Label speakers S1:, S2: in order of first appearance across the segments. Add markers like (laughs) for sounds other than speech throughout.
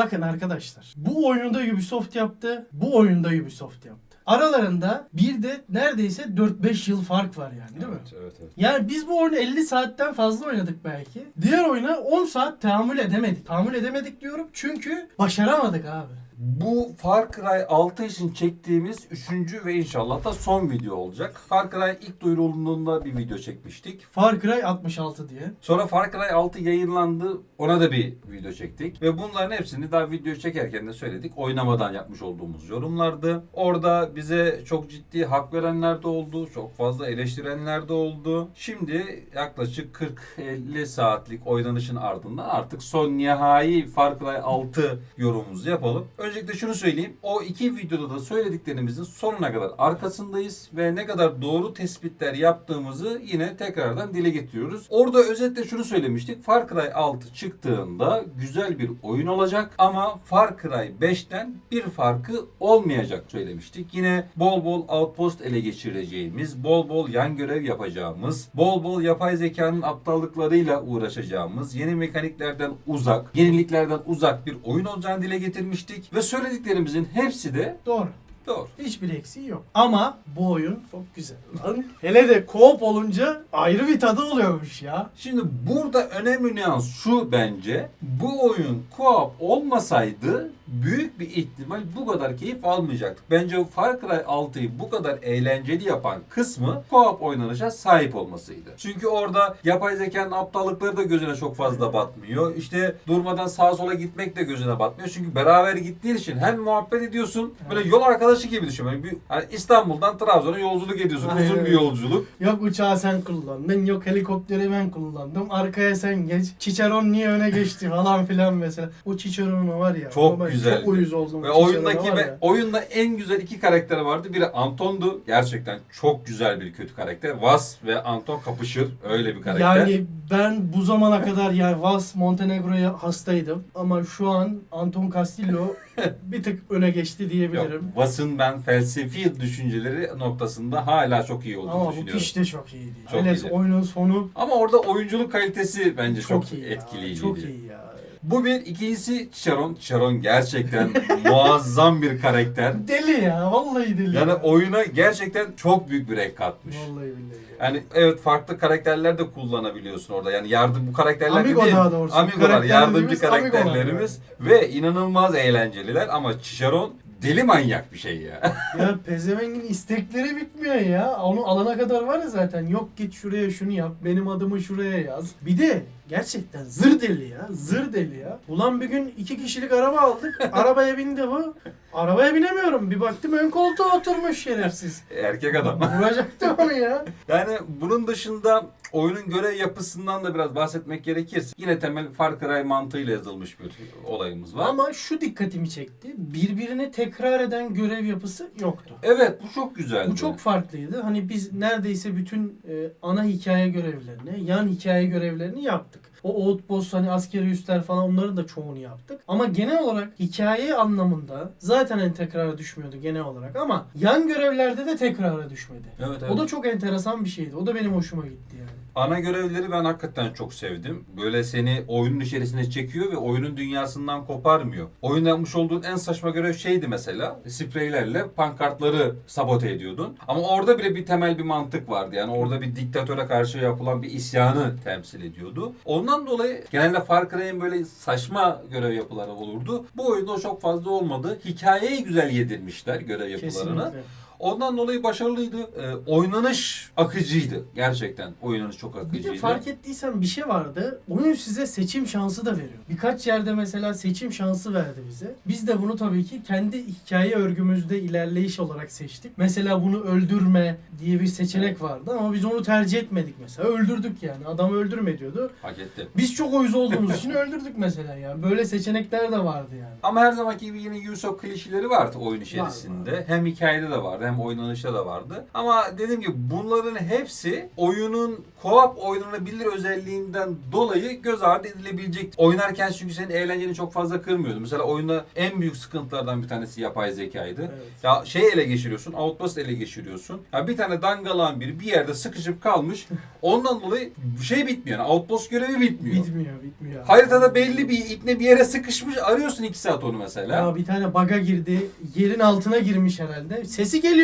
S1: Bakın arkadaşlar. Bu oyunu da Ubisoft yaptı. Bu oyunu da Ubisoft yaptı. Aralarında bir de neredeyse 4-5 yıl fark var yani değil mi?
S2: Evet, evet, evet.
S1: Yani biz bu oyunu 50 saatten fazla oynadık belki. Diğer oyuna 10 saat tahammül edemedik. Tahammül edemedik diyorum çünkü başaramadık abi.
S2: Bu Far Cry 6 için çektiğimiz üçüncü ve inşallah da son video olacak. Far Cry ilk duyurulduğunda bir video çekmiştik.
S1: Far Cry 66 diye.
S2: Sonra Far Cry 6 yayınlandı. Ona da bir video çektik. Ve bunların hepsini daha video çekerken de söyledik. Oynamadan yapmış olduğumuz yorumlardı. Orada bize çok ciddi hak verenler de oldu. Çok fazla eleştirenler de oldu. Şimdi yaklaşık 40-50 saatlik oynanışın ardından artık son nihai Far Cry 6 yorumumuzu yapalım. Öncelikle şunu söyleyeyim. O iki videoda da söylediklerimizin sonuna kadar arkasındayız ve ne kadar doğru tespitler yaptığımızı yine tekrardan dile getiriyoruz. Orada özetle şunu söylemiştik. Far Cry 6 çıktığında güzel bir oyun olacak ama Far Cry 5'ten bir farkı olmayacak söylemiştik. Yine bol bol outpost ele geçireceğimiz, bol bol yan görev yapacağımız, bol bol yapay zekanın aptallıklarıyla uğraşacağımız, yeni mekaniklerden uzak, yeniliklerden uzak bir oyun olacağını dile getirmiştik. Ve söylediklerimizin hepsi de
S1: Doğru.
S2: doğru.
S1: Hiçbir eksiği yok. Ama bu oyun çok güzel lan. Hele de co-op olunca ayrı bir tadı oluyormuş ya.
S2: Şimdi burada önemli nüans şu bence. Bu oyun co-op olmasaydı büyük bir ihtimal bu kadar keyif almayacaktık. Bence Far Cry 6'yı bu kadar eğlenceli yapan kısmı co-op oynanışa sahip olmasıydı. Çünkü orada yapay zekanın aptallıkları da gözüne çok fazla batmıyor. İşte durmadan sağa sola gitmek de gözüne batmıyor. Çünkü beraber gittiğin için hem muhabbet ediyorsun böyle yol arkadaşı gibi düşün. Böyle bir, hani İstanbul'dan Trabzon'a yolculuk ediyorsun.
S1: Aynen
S2: Uzun bir yolculuk.
S1: Yok uçağı sen kullandın, yok helikopteri ben kullandım. Arkaya sen geç. Çiçeron niye öne geçti falan filan mesela. O Çiçeron'u var ya.
S2: Çok
S1: ben
S2: güzeldi.
S1: Çok uyuz oldum.
S2: Ve
S1: Cicerone'a
S2: oyundaki ve oyunda en güzel iki karakteri vardı. Biri Anton'du. Gerçekten çok güzel bir kötü karakter. Vas ve Anton kapışır. Öyle bir karakter.
S1: Yani ben bu zamana kadar yani Vas Montenegro'ya hastaydım ama şu an Anton Castillo (laughs) bir tık öne geçti
S2: Yok,
S1: diyebilirim.
S2: Vas'ın ben felsefi düşünceleri noktasında hala çok iyi olduğunu
S1: Ama bu
S2: düşünüyorum.
S1: piş de çok iyiydi.
S2: Çok
S1: Hele
S2: iyiydi.
S1: oyunun sonu
S2: Ama orada oyunculuk kalitesi bence çok,
S1: çok, iyi ya,
S2: etkileyiciydi.
S1: Çok iyi ya.
S2: Bu bir. ikincisi Sharon. Sharon gerçekten muazzam bir karakter. (laughs)
S1: Deli ya vallahi deli.
S2: Yani
S1: ya.
S2: oyuna gerçekten çok büyük bir renk katmış.
S1: Vallahi billahi. ya.
S2: Yani evet farklı karakterler de kullanabiliyorsun orada. Yani yardım bu karakterler
S1: Amigo
S2: değil.
S1: daha doğrusu.
S2: Amigolar, yardımcı karakterlerimiz ve inanılmaz eğlenceliler ama Chicharon deli manyak bir şey ya. (laughs)
S1: Ya pezevengin istekleri bitmiyor ya. Onu alana kadar var ya zaten. Yok git şuraya şunu yap. Benim adımı şuraya yaz. Bir de gerçekten zır deli ya. Zır deli ya. Ulan bir gün iki kişilik araba aldık. Arabaya bindi bu. Arabaya binemiyorum. Bir baktım ön koltuğa oturmuş şerefsiz.
S2: Erkek adam.
S1: Vuracaktı onu ya.
S2: Yani bunun dışında oyunun görev yapısından da biraz bahsetmek gerekirse yine temel Far Cry mantığıyla yazılmış bir olayımız var.
S1: Ama şu dikkatimi çekti. Birbirine tekrar eden görev yapısı yoktu.
S2: Evet bu çok güzeldi.
S1: Bu çok farklıydı. Hani biz neredeyse bütün e, ana hikaye görevlerini, yan hikaye görevlerini yaptık. O outpost hani askeri üsler falan onların da çoğunu yaptık. Ama genel olarak hikaye anlamında zaten en tekrara düşmüyordu genel olarak ama yan görevlerde de tekrara düşmedi.
S2: Evet, evet.
S1: O da çok enteresan bir şeydi. O da benim hoşuma gitti yani.
S2: Ana görevleri ben hakikaten çok sevdim. Böyle seni oyunun içerisine çekiyor ve oyunun dünyasından koparmıyor. Oyunda yapmış olduğun en saçma görev şeydi mesela. Spreylerle pankartları sabote ediyordun. Ama orada bile bir temel bir mantık vardı. Yani orada bir diktatöre karşı yapılan bir isyanı temsil ediyordu. Ondan dolayı genelde Far Cry'in böyle saçma görev yapıları olurdu. Bu oyunda çok fazla olmadı. Hikayeyi güzel yedirmişler görev yapılarını.
S1: Kesinlikle.
S2: Ondan dolayı başarılıydı. Ee, oynanış akıcıydı. Gerçekten oynanış çok
S1: Bir
S2: akıcıydı.
S1: de fark ettiysen bir şey vardı. Oyun size seçim şansı da veriyor. Birkaç yerde mesela seçim şansı verdi bize. Biz de bunu tabii ki kendi hikaye örgümüzde ilerleyiş olarak seçtik. Mesela bunu öldürme diye bir seçenek vardı ama biz onu tercih etmedik mesela. Öldürdük yani. Adamı öldürme diyordu.
S2: Hak etti.
S1: Biz çok uyuz olduğumuz (laughs) için öldürdük mesela yani. Böyle seçenekler de vardı yani.
S2: Ama her zamanki gibi yine Ubisoft klişeleri vardı oyun içerisinde.
S1: var.
S2: Hem hikayede de vardı hem oynanışta da vardı. Ama dediğim gibi bunların hepsi oyunun co-op oynanabilir özelliğinden dolayı göz ardı edilebilecek. Oynarken çünkü senin eğlenceni çok fazla kırmıyordu. Mesela oyunda en büyük sıkıntılardan bir tanesi yapay zekaydı.
S1: Evet.
S2: Ya şey ele geçiriyorsun, Outpost ele geçiriyorsun. Ya bir tane dangalan biri bir yerde sıkışıp kalmış. Ondan dolayı şey bitmiyor. Yani Outpost görevi bitmiyor.
S1: Bitmiyor, bitmiyor.
S2: Haritada belli bir ipne bir yere sıkışmış arıyorsun 2 saat onu mesela.
S1: Ya bir tane baga girdi. Yerin altına girmiş herhalde. Sesi geliyor.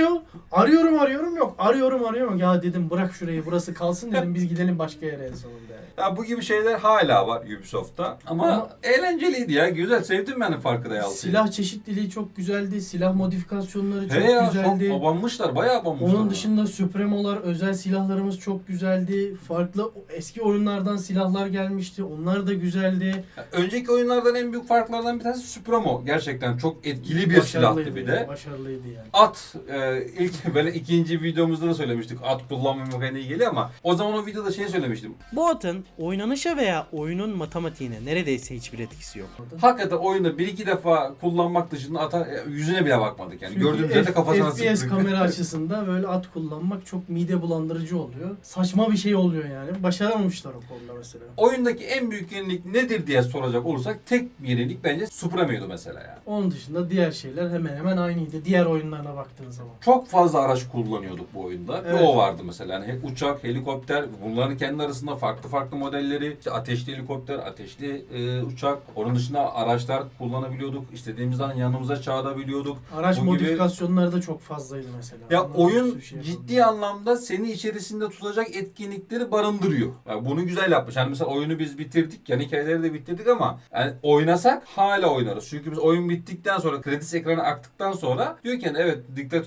S1: Arıyorum arıyorum yok. Arıyorum arıyorum. Ya dedim bırak şurayı burası kalsın dedim biz gidelim başka yere en sonunda. yani.
S2: Ya bu gibi şeyler hala var Ubisoft'ta. Ama,
S1: Ama-
S2: eğlenceliydi ya. Güzel. Sevdim ben Far Cry 6'yı.
S1: Silah çeşitliliği çok güzeldi. Silah modifikasyonları çok
S2: He ya
S1: güzeldi.
S2: çok abanmışlar. Bayağı abanmışlar.
S1: Onun dışında Supremo'lar, özel silahlarımız çok güzeldi. Farklı eski oyunlardan silahlar gelmişti. Onlar da güzeldi.
S2: Ya önceki oyunlardan en büyük farklardan bir tanesi Supremo. Gerçekten çok etkili bir silahtı bir de.
S1: Başarılıydı yani.
S2: At e, ilk (laughs) böyle ikinci videomuzda da söylemiştik. At kullanma mekaniği geliyor ama o zaman o videoda şey söylemiştim.
S3: Bu atın oynanışa veya oyunun matematiğine neredeyse hiçbir etkisi yok.
S2: Hakikaten oyunda bir iki defa kullanmak dışında ata e, yüzüne bile bakmadık yani.
S1: Çünkü
S2: Gördüğümüzde de kafasına
S1: FPS
S2: sıktık.
S1: kamera (laughs) açısında böyle at kullanmak çok mide bulandırıcı oluyor. Saçma bir şey oluyor yani. Başaramamışlar o konuda mesela.
S2: Oyundaki en büyük yenilik nedir diye soracak olursak tek yenilik bence Supremo'ydu mesela yani.
S1: Onun dışında diğer şeyler hemen hemen aynıydı. Diğer oyunlarına baktığın zaman.
S2: Çok fazla araç kullanıyorduk bu oyunda.
S1: Evet.
S2: Bir o vardı mesela. Yani uçak, helikopter, bunların kendi arasında farklı farklı modelleri. İşte ateşli helikopter, ateşli e, uçak. Onun dışında araçlar kullanabiliyorduk. İstediğimiz an yanımıza çağırabiliyorduk.
S1: Araç
S2: Bu gibi-
S1: modifikasyonları da çok fazlaydı mesela.
S2: Ya
S1: bir
S2: oyun
S1: şey
S2: ciddi
S1: yapalım.
S2: anlamda seni içerisinde tutacak etkinlikleri barındırıyor. Yani bunu güzel yapmış. Yani mesela oyunu biz bitirdik. Yani hikayeleri de bitirdik ama yani oynasak hala oynarız. Çünkü biz oyun bittikten sonra kredis ekranı aktıktan sonra diyor ki yani evet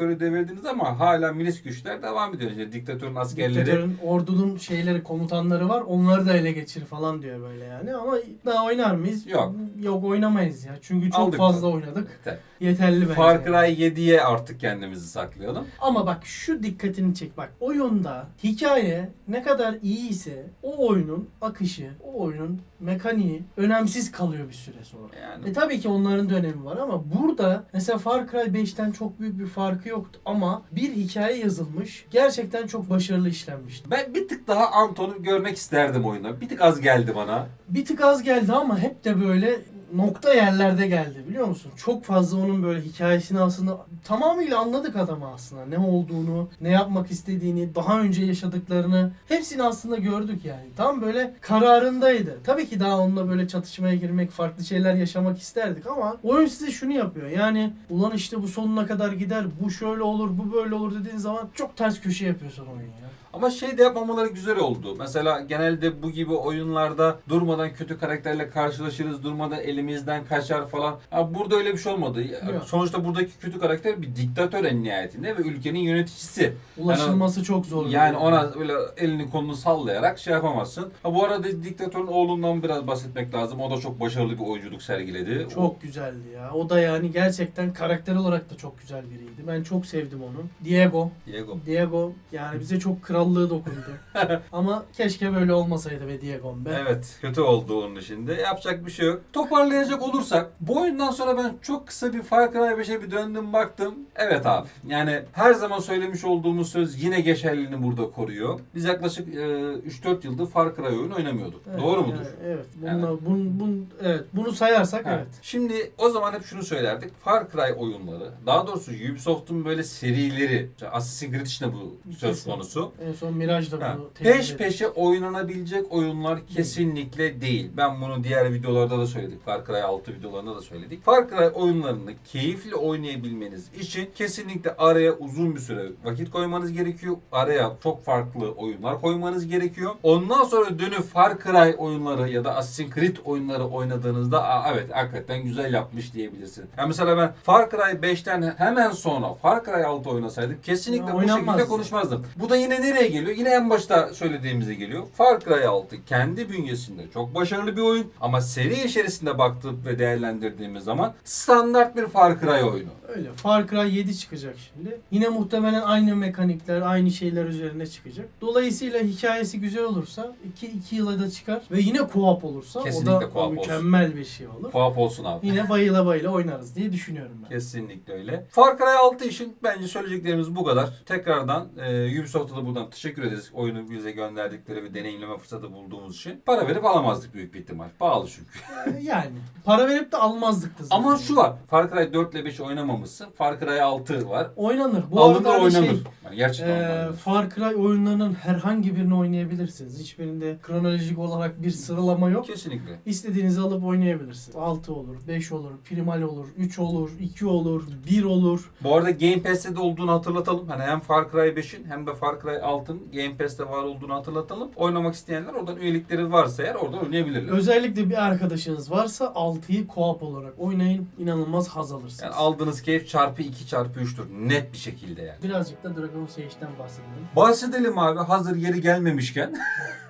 S2: diktatörü devirdiniz ama hala milis güçler devam ediyor. İşte diktatörün askerleri
S1: Diktatörün, ordunun şeyleri, komutanları var. Onları da ele geçir falan diyor böyle yani. Ama daha oynar mıyız?
S2: Yok.
S1: Yok oynamayız ya. Çünkü çok
S2: Aldık
S1: fazla
S2: da.
S1: oynadık.
S2: Tabii.
S1: Yeterli bence.
S2: Far Cry 7'ye artık kendimizi saklayalım.
S1: Ama bak şu dikkatini çek bak. Oyunda hikaye ne kadar iyi ise o oyunun akışı, o oyunun mekaniği önemsiz kalıyor bir süre sonra.
S2: Yani
S1: E tabii ki onların da önemi var ama burada mesela Far Cry 5'ten çok büyük bir farkı yoktu ama bir hikaye yazılmış. Gerçekten çok başarılı işlenmişti.
S2: ben bir tık daha Anton'u görmek isterdim oyunda. Bir tık az geldi bana.
S1: Bir tık az geldi ama hep de böyle nokta yerlerde geldi biliyor musun? Çok fazla onun böyle hikayesini aslında tamamıyla anladık adamı aslında. Ne olduğunu, ne yapmak istediğini, daha önce yaşadıklarını hepsini aslında gördük yani. Tam böyle kararındaydı. Tabii ki daha onunla böyle çatışmaya girmek, farklı şeyler yaşamak isterdik ama oyun size şunu yapıyor. Yani ulan işte bu sonuna kadar gider, bu şöyle olur, bu böyle olur dediğin zaman çok ters köşe yapıyorsun oyun ya.
S2: Ama şey de yapmamaları güzel oldu. Mesela genelde bu gibi oyunlarda durmadan kötü karakterle karşılaşırız, durmadan elimizden kaçar falan. Ha, burada öyle bir şey olmadı.
S1: Yok.
S2: Sonuçta buradaki kötü karakter bir diktatör en nihayetinde ve ülkenin yöneticisi.
S1: Ulaşılması çok zor.
S2: Yani ona öyle elini kolunu sallayarak şey yapamazsın. Ha, bu arada diktatörün oğlundan biraz bahsetmek lazım. O da çok başarılı bir oyunculuk sergiledi. O-
S1: Çok güzeldi ya. O da yani gerçekten karakter olarak da çok güzel biriydi. Ben çok sevdim onu. Diego.
S2: Diego.
S1: Diego yani bize çok krallığı dokundu. (laughs) Ama keşke böyle olmasaydı ve Diego'm be.
S2: Evet kötü oldu onun içinde. Yapacak bir şey yok. Toparlayacak olursak bu oyundan sonra ben çok kısa bir Far Cry 5'e bir döndüm baktım. Evet abi yani her zaman söylemiş olduğumuz söz yine geçerliliğini burada koruyor. Biz yaklaşık e, 3-4 yıldır Far Cry oyunu oynamıyorduk.
S1: Evet,
S2: Doğru mudur?
S1: yani evet. Bununla,
S2: Yani-
S1: bun, bun, evet. Bunu sayarsak
S2: Ha.
S1: evet.
S2: Şimdi o zaman hep şunu söylerdik. Far Cry oyunları, daha doğrusu Ubisoft'un böyle serileri, işte Assassin's Creed için de bu söz konusu.
S1: En son Mirage da bunu tecrübe
S2: Peş
S1: etti.
S2: peşe oynanabilecek oyunlar kesinlikle değil. Ben bunu diğer videolarda da söyledik. Far Cry 6 videolarında da söyledik. Far Cry oyunlarını keyifli oynayabilmeniz için kesinlikle araya uzun bir süre vakit koymanız gerekiyor. Araya çok farklı oyunlar koymanız gerekiyor. Ondan sonra dönüp Far Cry oyunları ya da Assassin's Creed oyunları oynadığınızda Aa, evet hakikaten güzel yapmış diyebilirsin. Yani mesela ben Far Cry 5'ten hemen sonra Far Cry 6 oynasaydık kesinlikle bu şekilde
S1: oynanmazdı.
S2: konuşmazdım. Bu da yine nereye geliyor? Yine en başta söylediğimize geliyor. Far Cry 6 kendi bünyesinde çok başarılı bir oyun ama seri içerisinde baktık ve değerlendirdiğimiz zaman standart bir Far Cry oyunu.
S1: Öyle. Far Cry 7 çıkacak şimdi. Yine muhtemelen aynı mekanikler, aynı şeyler üzerine çıkacak. Dolayısıyla hikayesi güzel olursa 2 2 yıla da çıkar ve yine co-op olursa
S2: Kesinlikle
S1: o da
S2: co-op olsun.
S1: mükemmel bir şey olur.
S2: Tuhaf olsun abi.
S1: Yine bayıla bayıla oynarız diye düşünüyorum ben.
S2: Kesinlikle öyle. Far Cry 6 için bence söyleyeceklerimiz bu kadar. Tekrardan e, Ubisoft'a da buradan teşekkür ederiz. Oyunu bize gönderdikleri ve deneyimleme fırsatı bulduğumuz için. Para verip alamazdık büyük bir ihtimal. Pahalı çünkü.
S1: Ee, Yani para verip de almazdık da zaten.
S2: Ama şu var. Far Cry 4 ile 5 oynamamışsın. Far Cry 6 var.
S1: Oynanır. Bu
S2: Alınır
S1: arada
S2: oynanır.
S1: şey,
S2: Yani gerçekten
S1: Ee,
S2: oynanır.
S1: Far Cry oyunlarının herhangi birini oynayabilirsiniz. Hiçbirinde kronolojik olarak bir sıralama yok.
S2: Kesinlikle.
S1: İstediğinizi alıp oynayabilirsiniz. 6 olur, 5 olur, primal olur, 3 olur, 2 olur, 1 olur.
S2: Bu arada Game Pass'te de olduğunu hatırlatalım. Hani hem Far Cry 5'in hem de Far Cry 6'ın Game Pass'te var olduğunu hatırlatalım. Oynamak isteyenler oradan üyelikleri varsa eğer oradan oynayabilirler.
S1: Özellikle bir arkadaşınız varsa 6'yı co-op olarak oynayın. İnanılmaz haz alırsınız.
S2: Yani aldığınız keyif çarpı 2 çarpı 3'tür. Net bir şekilde yani.
S1: Birazcık da Dragon Sage'den bahsedelim.
S2: Bahsedelim abi hazır yeri gelmemişken.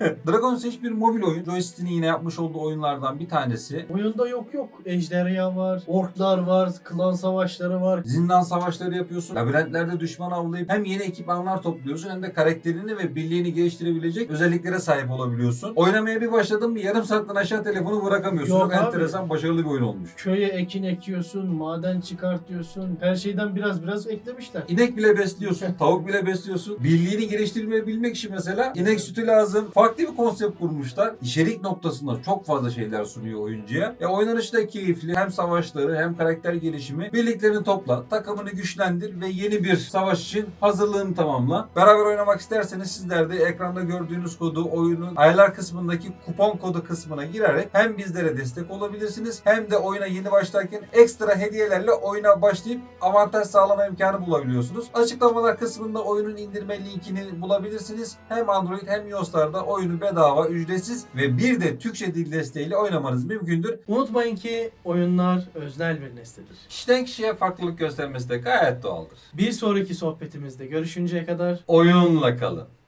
S2: (laughs) Dragon Age bir mobil oyun. Joystick'in yine yapmış olduğu oyunlardan bir tanesi.
S1: Oyunda yok yok. Ejderha var, orklar var, klan savaşları var.
S2: Zindan savaşları yapıyorsun. Labirentlerde düşman avlayıp hem yeni ekipmanlar topluyorsun hem de karakterini ve birliğini geliştirebilecek özelliklere sahip olabiliyorsun. Oynamaya bir başladın mı yarım saatten aşağı telefonu bırakamıyorsun.
S1: Yok
S2: Çok
S1: abi.
S2: enteresan başarılı bir oyun olmuş.
S1: Köye ekin ekiyorsun, maden çıkartıyorsun. Her şeyden biraz biraz eklemişler.
S2: İnek bile besliyorsun, (laughs) tavuk bile besliyorsun. Birliğini geliştirmeyi için mesela inek sütü lazım. Farklı bir konsept kurmuşlar. İçerik noktasında çok fazla şeyler sunuyor oyuncuya. E oynanışı da keyifli. Hem savaşları hem karakter gelişimi. Birliklerini topla, takımını güçlendir ve yeni bir savaş için hazırlığını tamamla. Beraber oynamak isterseniz sizler de ekranda gördüğünüz kodu oyunun ayarlar kısmındaki kupon kodu kısmına girerek hem bizlere destek olabilirsiniz hem de oyuna yeni başlarken ekstra hediyelerle oyuna başlayıp avantaj sağlama imkanı bulabiliyorsunuz. Açıklamalar kısmında oyunun indirme linkini bulabilirsiniz. Hem Android hem iOS'larda oyunu bedava, ücretsiz ve bir de Türkçe dil desteğiyle oynamanız mümkündür.
S1: Unutmayın ki oyunlar öznel bir nesnedir.
S2: Kişiden kişiye farklılık göstermesi de gayet doğaldır.
S1: Bir sonraki sohbetimizde görüşünceye kadar
S2: Oyunla kalın.